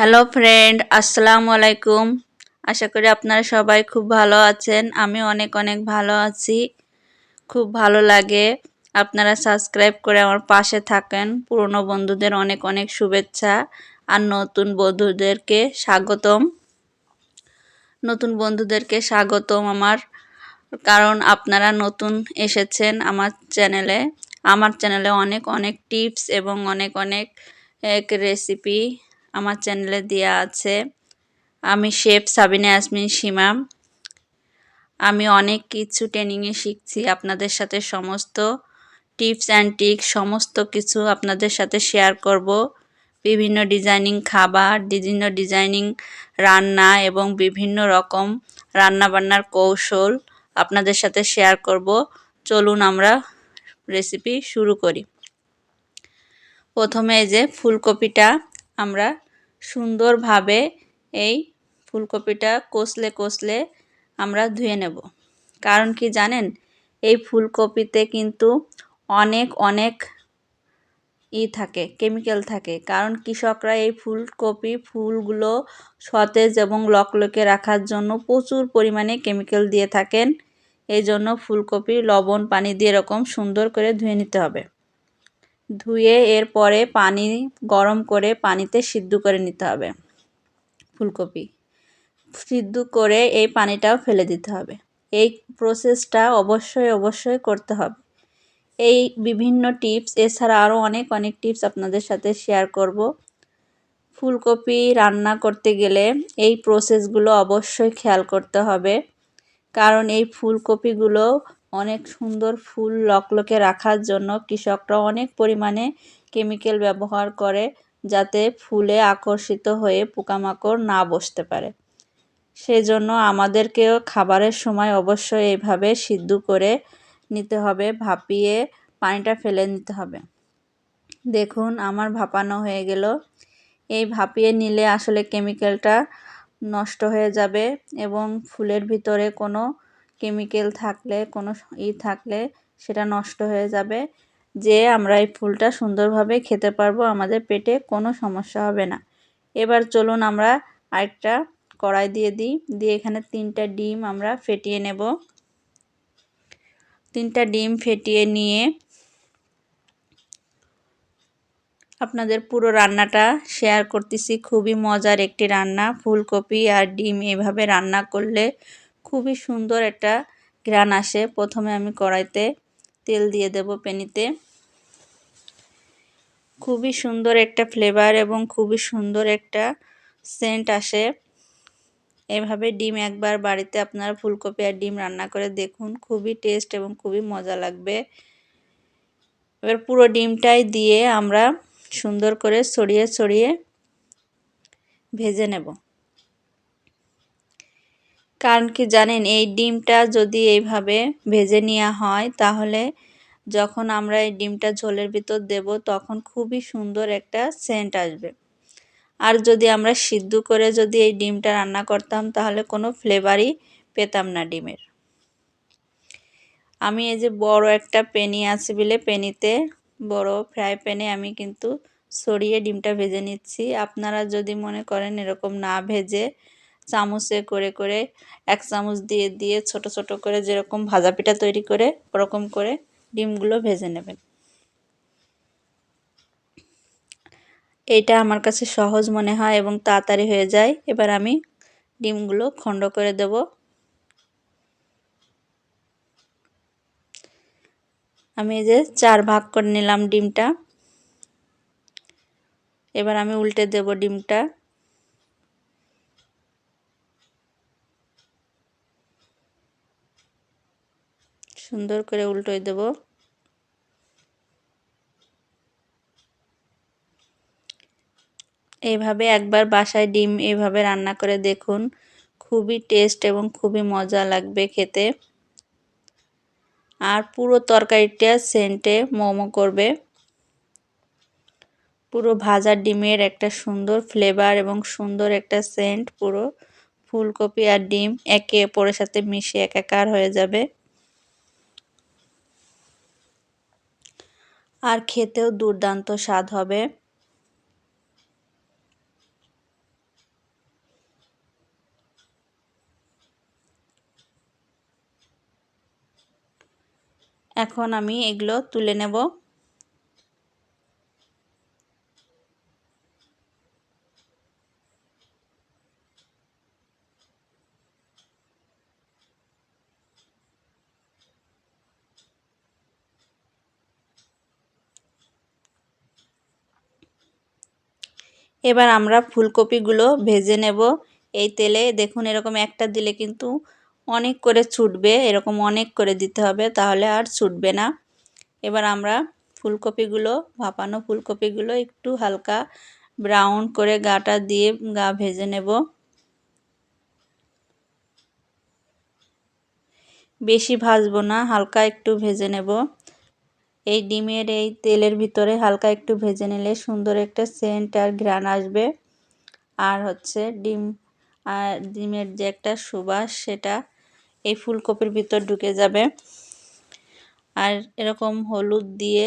Hello friend আসসালামু আলাইকুম আশা করি আপনারা সবাই খুব ভালো আছেন। আমি অনেক অনেক ভালো আছি। খুব ভালো লাগে আপনারা সাবস্ক্রাইব করে আমার পাশে থাকেন। পুরনো বন্ধুদের অনেক অনেক শুভেচ্ছা। আর নতুন বন্ধুদেরকে স্বাগতম। নতুন বন্ধুদেরকে স্বাগতম আমার। কারণ আপনারা নতুন এসেছেন আমার চ্যানেলে। আমার চ্যানেলে অনেক অনেক টিপস এবং অনেক অনেক, এক রেসিপি আমার চ্যানেলে দেওয়া আছে। আমি শেফ সাবিনা আসমিন সীমা। আমি অনেক কিছু ট্রেনিংয়ে শিখছি আপনাদের সাথে সমস্ত টিপস অ্যান্ড ট্রিক্স সমস্ত কিছু আপনাদের সাথে শেয়ার করব। বিভিন্ন ডিজাইনিং খাবার, বিভিন্ন ডিজাইনিং রান্না এবং বিভিন্ন রকম রান্নাবান্নার কৌশল আপনাদের সাথে শেয়ার করব। চলুন আমরা রেসিপি শুরু করি। প্রথমে এই যে ফুলকপিটা আমরা সুন্দরভাবে এই ফুলকপিটা কষলে কষলে আমরা ধুয়ে নেব। কারণ কি জানেন? এই ফুলকপিতে কিন্তু অনেক অনেক ই থাকে, কেমিক্যাল থাকে। কারণ কৃষকরা এই ফুলকপি ফুলগুলো সতেজ এবং লকলকে রাখার জন্য প্রচুর পরিমাণে কেমিক্যাল দিয়ে থাকেন। এই জন্য ফুলকপি লবণ, পানি দিয়ে এরকম সুন্দর করে ধুয়ে নিতে হবে। ধুয়ে এরপরে পানি গরম করে পানিতে সিদ্ধ করে নিতে হবে, ফুলকপি। সিদ্ধ করে এই পানিটাও ফেলে দিতে হবে। এই প্রসেসটা অবশ্যই অবশ্যই করতে হবে। এই বিভিন্ন টিপস এছাড়া আরও অনেক অনেক টিপস আপনাদের সাথে শেয়ার করব। ফুলকপি রান্না করতে গেলে এই প্রসেসগুলো অবশ্যই খেয়াল করতে হবে। কারণ এই ফুলকপিগুলো অনেক সুন্দর ফুল লকলকে রাখার জন্য কৃষকরা অনেক পরিমাণে কেমিক্যাল ব্যবহার করে যাতে ফুলে আকর্ষিত হয়ে পোকামাকড় না বসতে পারে। সেজন্য আমাদেরকেও খাবারের সময় অবশ্যই এইভাবে সিদ্ধ করে নিতে হবে, ভাপিয়ে পানিটা ফেলে নিতে হবে। দেখুন, আমার ভাপানো হয়ে গেল। এই ভাপিয়ে নিলে আসলে কেমিক্যালটা নষ্ট হয়ে যাবে এবং ফুলের ভিতরে কোনো কেমিক্যাল থাকলে, কোনো ই থাকলে সেটা নষ্ট হয়ে যাবে। যে আমরা এই ফুলটা সুন্দরভাবে খেতে পারব, আমাদের পেটে কোনো সমস্যা হবে না। এবার চলুন আমরা আরেকটা কড়াই দিয়ে দিই। দিয়ে এখানে তিনটা ডিম আমরা ফেটিয়ে নেব। তিনটা ডিম ফেটিয়ে নিয়ে আপনাদের পুরো রান্নাটা শেয়ার করতেছি। খুবই মজার একটি রান্না। ফুলকপি আর ডিম এভাবে রান্না করলে খুবই সুন্দর একটা ঘ্রাণ আসে। প্রথমে আমি কড়াইতে তেল দিয়ে দেব পেনিতে। খুবই সুন্দর একটা ফ্লেভার এবং খুবই সুন্দর একটা সেন্ট আসে। এভাবে ডিম একবার বাড়িতে আপনারা ফুলকপি আর ডিম রান্না করে দেখুন, খুবই টেস্ট এবং খুবই মজা লাগবে। এবার পুরো ডিমটাই দিয়ে আমরা সুন্দর করে ছড়িয়ে ছড়িয়ে ভেজে নেব। কারণ কি জানেন, এই ডিমটা যদি এইভাবে ভেজে নেওয়া হয়, তাহলে যখন আমরা এই ডিমটা ঝোলের ভিতর দেব, তখন খুবই সুন্দর একটা সেন্ট আসবে। আর যদি আমরা সিদ্ধ করে যদি এই ডিমটা রান্না করতাম, তাহলে কোনো ফ্লেভারই পেতাম না ডিমের। আমি এই যে বড় একটা পেনি আছে বলে, পেনিতে বড় ফ্রাই প্যানে আমি কিন্তু সরিয়ে ডিমটা ভেজে নিচ্ছি। আপনারা যদি মনে করেন এরকম না ভেজে চামচে করে করে এক চামচ দিয়ে দিয়ে ছোট ছোট করে যেরকম ভাজা পিঠা তৈরি করে, ওরকম করে ডিমগুলো ভেজে নেবেন। এটা আমার কাছে সহজ মনে হয় এবং তাড়াতাড়ি হয়ে যায়। এবার আমি ডিমগুলো খণ্ড করে দেব। আমি এই যে চার ভাগ করে নিলাম ডিমটা। এবার আমি উল্টে দেব ডিমটা। সুন্দর করে উল্টোই দেব। এইভাবে একবার বাসায় ডিম এইভাবে রান্না করে দেখুন, খুবই টেস্ট এবং খুবই মজা লাগবে খেতে। আর পুরো তরকারিটা সেন্টে মোমো করবে। পুরো ভাজা ডিমের একটা সুন্দর ফ্লেভার এবং সুন্দর একটা সেন্ট, পুরো ফুলকপি আর ডিম একে অপরের সাথে মিশে একাকার হয়ে যাবে। আর খেতেও দুর্দান্ত স্বাদ হবে। এখন আমি এগুলো তুলে নেব। এবার আমরা ফুলকপিগুলো ভেজে নেব। এই তেলে দেখুন এরকম একটা দিলে কিন্তু অনেক করে ছুটবে, এরকম অনেক করে দিতে হবে, তাহলে আর ছুটবে না। এবার আমরা ফুলকপিগুলো, ভাপানো ফুলকপিগুলো একটু হালকা ব্রাউন করে গাটা দিয়ে গা ভেজে নেব। বেশি ভাজবো না, হালকা একটু ভেজে নেব। এই ডিমের এই তেলের ভিতরে হালকা একটু ভেজে নিলে সুন্দর একটা সেন্ট আর ঘ্রাণ আসবে। আর হচ্ছে ডিম, আর ডিমের যে একটা সুবাস সেটা এই ফুলকপির ভিতর ঢুকে যাবে। আর এরকম হলুদ দিয়ে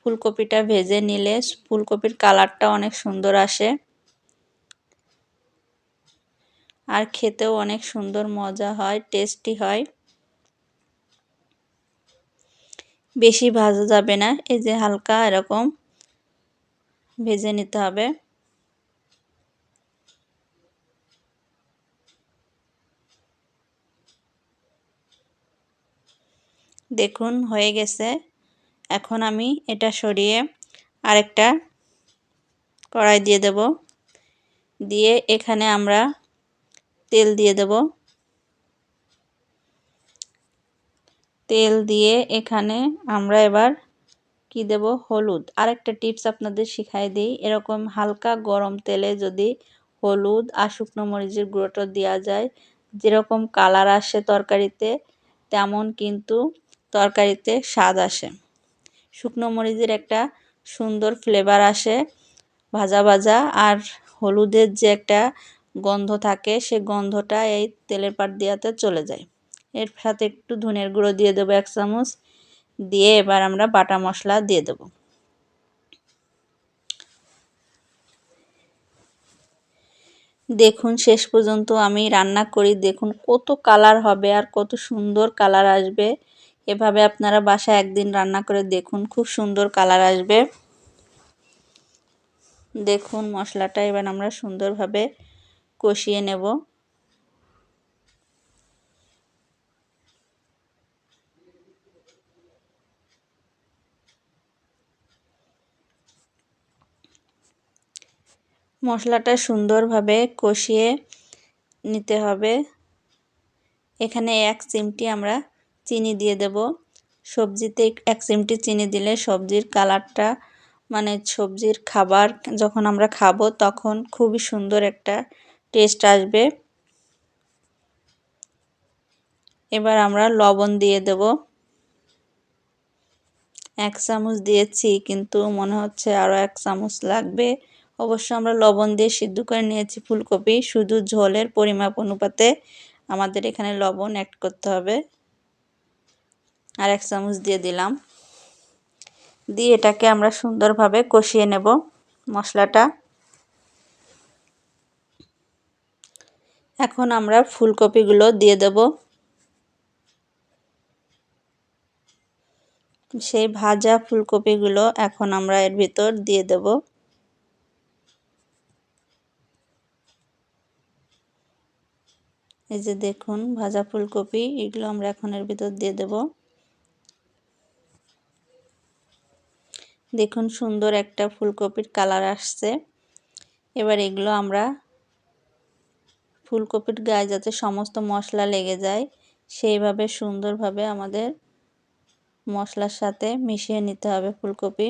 ফুলকপিটা ভেজে নিলে ফুলকপির কালারটা অনেক সুন্দর আসে। আর খেতেও অনেক সুন্দর মজা হয়, টেস্টি হয়। বেশি ভাজা যাবে না। এই যে হালকা এরকম ভেজে নিতে হবে। দেখুন, হয়ে গেছে। এখন আমি এটা সরিয়ে আরেকটা কড়াই দিয়ে দেব। দিয়ে এখানে আমরা তেল দিয়ে দেব। তেল দিয়ে এখানে আমরা এবার কি দেব? হলুদ। আরেকটা টিপস আপনাদের শিখাই দিই। এরকম হালকা গরম তেলে যদি হলুদ আর শুকনো মরিচের গুঁড়োটা দেওয়া যায়, যেরকম কালার আসে তরকারিতে, তেমন কিন্তু তরকারিতে স্বাদ আসে। শুকনো মরিচের একটা সুন্দর ফ্লেভার আসে, ভাজা ভাজা, আর হলুদের যে একটা গন্ধ থাকে, সে গন্ধটা এই তেলের পাট দেওয়াতে চলে যায়। এর সাথে একটু ধনের গুঁড়ো দিয়ে দেবো এক চামচ। দিয়ে এবার আমরা বাটা মশলা দিয়ে দেবো। দেখুন, শেষ পর্যন্ত আমি রান্না করি। দেখুন, কত কালার হবে আর কত সুন্দর কালার আসবে। এভাবে আপনারা বাসায় একদিন রান্না করে দেখুন, খুব সুন্দর কালার আসবে। দেখুন, মশলাটা এবার আমরা সুন্দরভাবে কষিয়ে নেব। মশলাটা সুন্দরভাবে কষিয়ে নিতে হবে। এখানে এক চিমটি আমরা চিনি দিয়ে দেব। সবজিতে এক চিমটি চিনি দিলে সবজির কালারটা মানে সবজির খাবার যখন আমরা খাব তখন খুবই সুন্দর একটা টেস্ট আসবে। এবার আমরা লবণ দিয়ে দেব। এক চামচ দিয়েছি, কিন্তু মনে হচ্ছে আরও এক চামচ লাগবে। অবশ্য আমরা লবণ দিয়ে সিদ্ধ করে নিয়েছি ফুলকপি। শুধু ঝোলের পরিমাপ অনুপাতে আমাদের এখানে লবণ অ্যাড করতে হবে। আর এক চামচ দিয়ে দিলাম। দিয়ে এটাকে আমরা সুন্দরভাবে কষিয়ে নেব মশলাটা। এখন আমরা ফুলকপিগুলো দিয়ে দেব। সেই ভাজা ফুলকপিগুলো এখন আমরা এর ভিতর দিয়ে দেব। এই যে দেখুন, ভাজা ফুলকপি, এগুলো আমরা এখন এর ভিতর দিয়ে দেব। দেখুন, সুন্দর একটা ফুলকপির কালার আসছে। এবার এগুলো আমরা ফুলকপির গায়ে যাতে সমস্ত মশলা লেগে যায়, সেইভাবে সুন্দরভাবে আমাদের মশলার সাথে মিশিয়ে নিতে হবে ফুলকপি।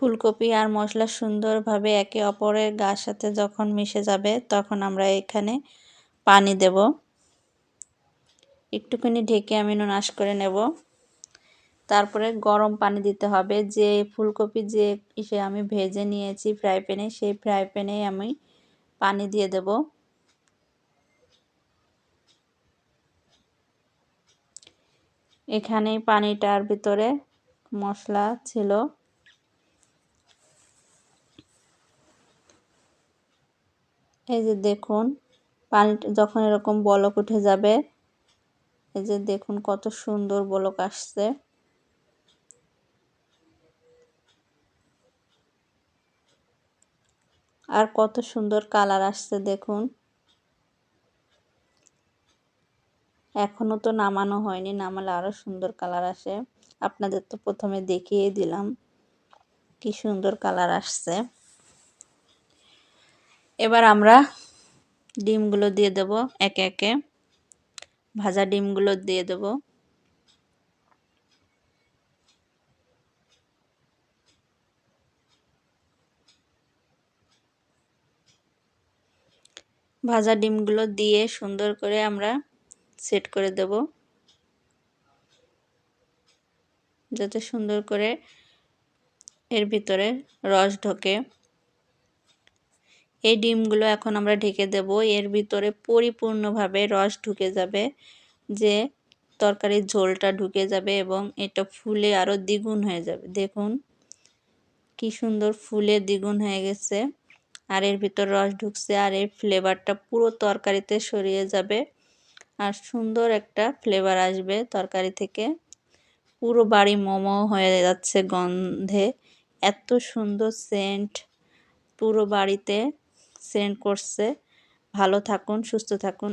ফুলকপি আর মশলা সুন্দরভাবে একে অপরের গার সাথে যখন মিশে যাবে, তখন আমরা এখানে পানি দেব। একটুখানি ঢেকে আমি নাশ করে নেব। তারপরে গরম পানি দিতে হবে। যে ফুলকপি যে ইসে আমি ভেজে নিয়েছি ফ্রাই প্যানে, সেই ফ্রাই প্যানে আমি পানি দিয়ে দেব। এখানে পানিটার ভিতরে মশলা ছিল। এই যে দেখুন পানি যখন এরকম বলক উঠে যাবে, এই যে দেখুন কত সুন্দর বলক আসছে। আর কত সুন্দর কালার আসছে দেখুন। এখনও তো নামানো হয়নি, নামালে আরও সুন্দর কালার আসে। আপনাদের তো প্রথমে দেখিয়ে দিলাম, কি সুন্দর কালার আসছে। এবার আমরা ডিমগুলো দিয়ে দেব একে একে। ভাজা ডিমগুলো দিয়ে দেব। ভাজা ডিমগুলো দিয়ে সুন্দর করে আমরা সেট করে দেব। যাতে সুন্দর করে এর ভিতরে রস ঢোকে। এই ডিমগুলো এখন আমরা ঢেকে দেব। এর ভিতরে পরিপূর্ণভাবে রস ঢুকে যাবে, যে তরকারির ঝোলটা ঢুকে যাবে এবং এটা ফুলে আরও দ্বিগুণ হয়ে যাবে। দেখুন, কি সুন্দর ফুলে দ্বিগুণ হয়ে গেছে। আর এর ভিতর রস ঢুকছে আর এর ফ্লেভারটা পুরো তরকারিতে সরিয়ে যাবে আর সুন্দর একটা ফ্লেভার আসবে তরকারি থেকে। পুরো বাড়ি মোমো হয়ে যাচ্ছে গন্ধে। এত সুন্দর সেন্ট পুরো বাড়িতে। সেন্ট করছে। ভালো থাকুন সুস্থ থাকুন।